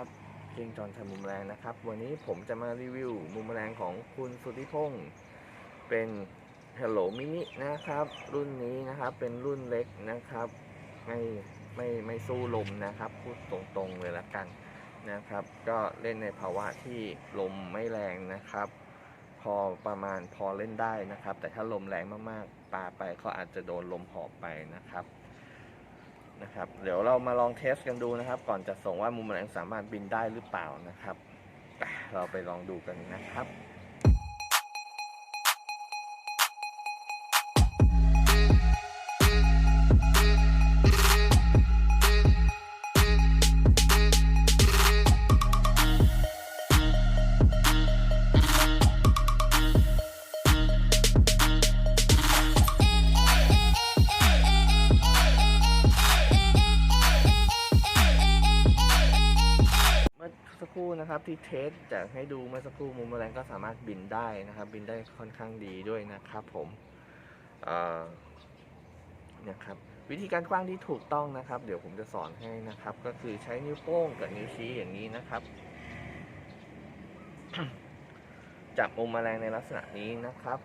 ครับเก่งจอนทำมุมแรงนะครับ วันนี้ผมจะมารีวิวมุมแรงของคุณสุธิพงศ์เป็น Hello Mini นะครับ รุ่นนี้นะครับเป็นรุ่นเล็กนะครับ ไม่ไม่ไม่สู้ลมนะครับ พูดตรงๆเลยละกันนะครับ ก็เล่นในภาวะที่ลมไม่แรงนะครับ พอประมาณพอเล่นได้นะครับ แต่ถ้าลมแรงมากๆปาไปก็อาจจะโดนลมหอบไปนะครับ นะครับ เดี๋ยวเรามาลองเทสกันดูนะครับ ก่อนจะส่งว่ามุมแมลงสามารถบินได้หรือเปล่านะครับ เราไปลองดูกันนะครับ กครู่นะครับที่เทสจากให้ดูเมื่อสักครู่มุมแมลงก็สามารถบินได้นะครับ บินได้ค่อนข้างดีด้วยนะครับผมนะครับวิธีการกว้างที่ถูกต้องนะครับ เดี๋ยวผมจะสอนให้นะครับ ก็คือใช้นิ้วโป้งกับนิ้วชี้อย่างนี้นะครับ จับมุมแมลงในลักษณะนี้นะครับ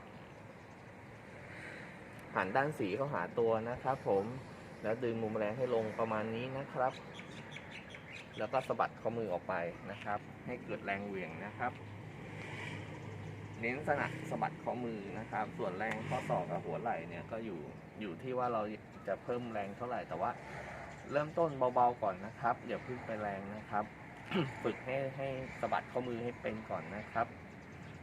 หันด้านสีเข้าหาตัวนะครับ ผมแล้วดึงมุมแมลงให้ลงประมาณนี้นะครับ แล้วก็สะบัดข้อมือออกไปนะครับ ให้เกิดแรงเหวี่ยงนะครับ เน้นสนักสะบัดข้อมือนะครับ ส่วนแรงข้อศอกกับหัวไหล่เนี่ยก็อยู่อยู่ที่ว่าเราจะเพิ่มแรงเท่าไหร่แต่ว่า เริ่มต้นเบาๆก่อนนะครับอย่าพึ่งไปแรงนะครับ ฝึกให้ให้สะบัดข้อมือให้เป็นก่อนนะครับ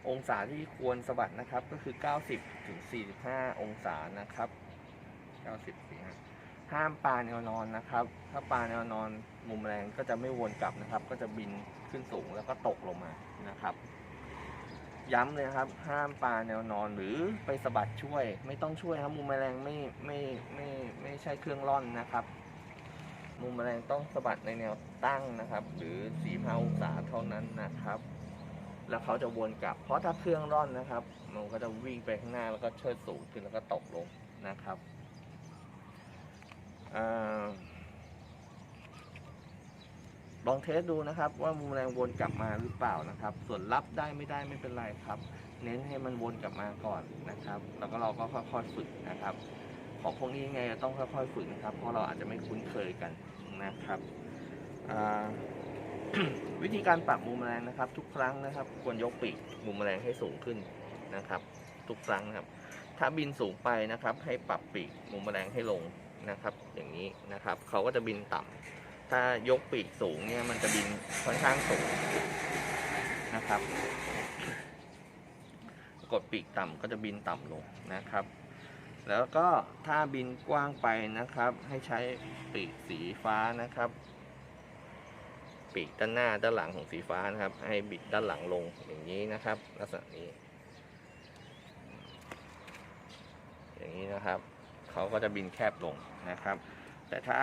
องศาที่ควรสะบัดนะครับก็คือ 90ถึง45 องศานะครับ 90 45 ห้ามปลาแนวนอนนะครับ ถ้าปลาแนวนอนมุมแรงก็จะไม่วนกลับนะครับ ก็จะบินขึ้นสูงแล้วก็ตกลงมานะครับ ย้ำเลยครับ ห้ามปลาแนวนอนหรือไปสะบัดช่วย ไม่ต้องช่วยครับ มุมแมลงไม่ไม่ไม่ไม่ใช่เครื่องร่อนนะครับ มุมแมลงต้องสะบัดในแนวตั้งนะครับ หรือ45องศาเท่านั้นนะครับ แล้วเขาจะวนกลับ เพราะถ้าเครื่องร่อนนะครับ มันก็จะวิ่งไปข้างหน้าแล้วก็เชิดสูงขึ้นแล้วก็ตกลงนะครับ ลองเทสดูนะครับ ว่ามุมแรงวนกลับมาหรือเปล่านะครับ ส่วนรับได้ไม่ได้ไม่เป็นไรครับ เน้นให้มันวนกลับมาก่อนนะครับ แล้วก็เราก็ค่อยๆฝึกนะครับ ของพวกนี้ยังไงต้องค่อยๆฝึกนะครับ เพราะเราอาจจะไม่คุ้นเคยกันนะครับวิธีการปรับมุมแรงนะครับ ทุกครั้งนะครับ ควรยกปีกมุมแรงให้สูงขึ้นนะครับ ทุกครั้งนะครับ ถ้าบินสูงไปนะครับ ให้ปรับปีกมุมแมลงให้ลง นะครับ อย่างนี้นะครับเขาก็จะบินต่ำถ้ายกปีกสูงเนี่ยมันจะบินค่อนข้างสูงนะครับ กดปีกต่ำก็จะบินต่ำลงนะครับ แล้วก็ถ้าบินกว้างไปนะครับ ให้ใช้ปีกสีฟ้านะครับ ปีกด้านหน้าด้านหลังของสีฟ้านะครับ ให้บิดด้านหลังลงอย่างนี้นะครับ ลักษณะนี้ อย่างนี้นะครับ เขาก็จะบินแคบลงนะครับ แต่ถ้า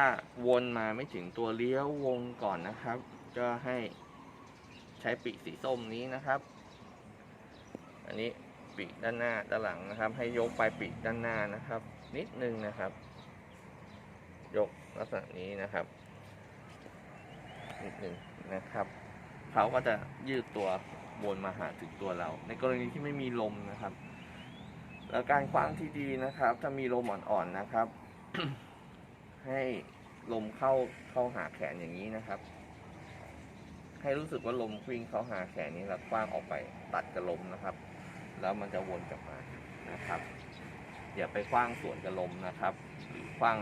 วนมาไม่ถึงตัวเลี้ยววงก่อนนะครับ ก็ให้ใช้ปีกสีส้มนี้นะครับ อันนี้ปีกด้านหน้าด้านหลังนะครับ ให้ยกปลายปีกด้านหน้านะครับ นิดนึงนะครับ ยกลักษณะนี้นะครับนิดนึงนะครับเขาก็จะยืดตัววนมาหาถึงตัวเรา ในกรณีที่ไม่มีลมนะครับ แล้วการคว้างที่ดีนะครับ ถ้ามีลมอ่อนๆนะครับ ให้ลมเข้าเข้าหาแขนอย่างนี้นะครับ ให้รู้สึกว่าลมวิ่งเข้าหาแขนนี้แล้วคว้างออกไปตัดกับลมนะครับ แล้วมันจะวนกลับมานะครับอย่าไปคว้างสวนกับลมนะครับ หรือคว้าง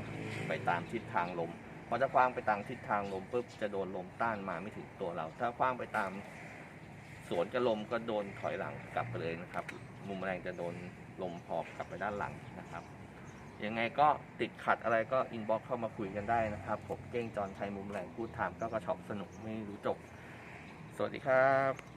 ไปตามทิศทางลมพอจะคว้างไปตามทิศทางลมปุ๊บจะโดนลมต้านมาไม่ถึงตัวเรา ถ้าคว้างไปตามสวนกับลมก็โดนถอยหลังกลับไปเลยนะครับ มุมแรงจะโดน ลมหอบกลับไปด้านหลังนะครับ ยังไงก็ติดขัดอะไรก็อินบ็อกเข้ามาคุยกันได้นะครับผมเก้งจอนไทยมุมแรงพูดถามก็กระชอบสนุกไม่รู้จบ สวัสดีครับ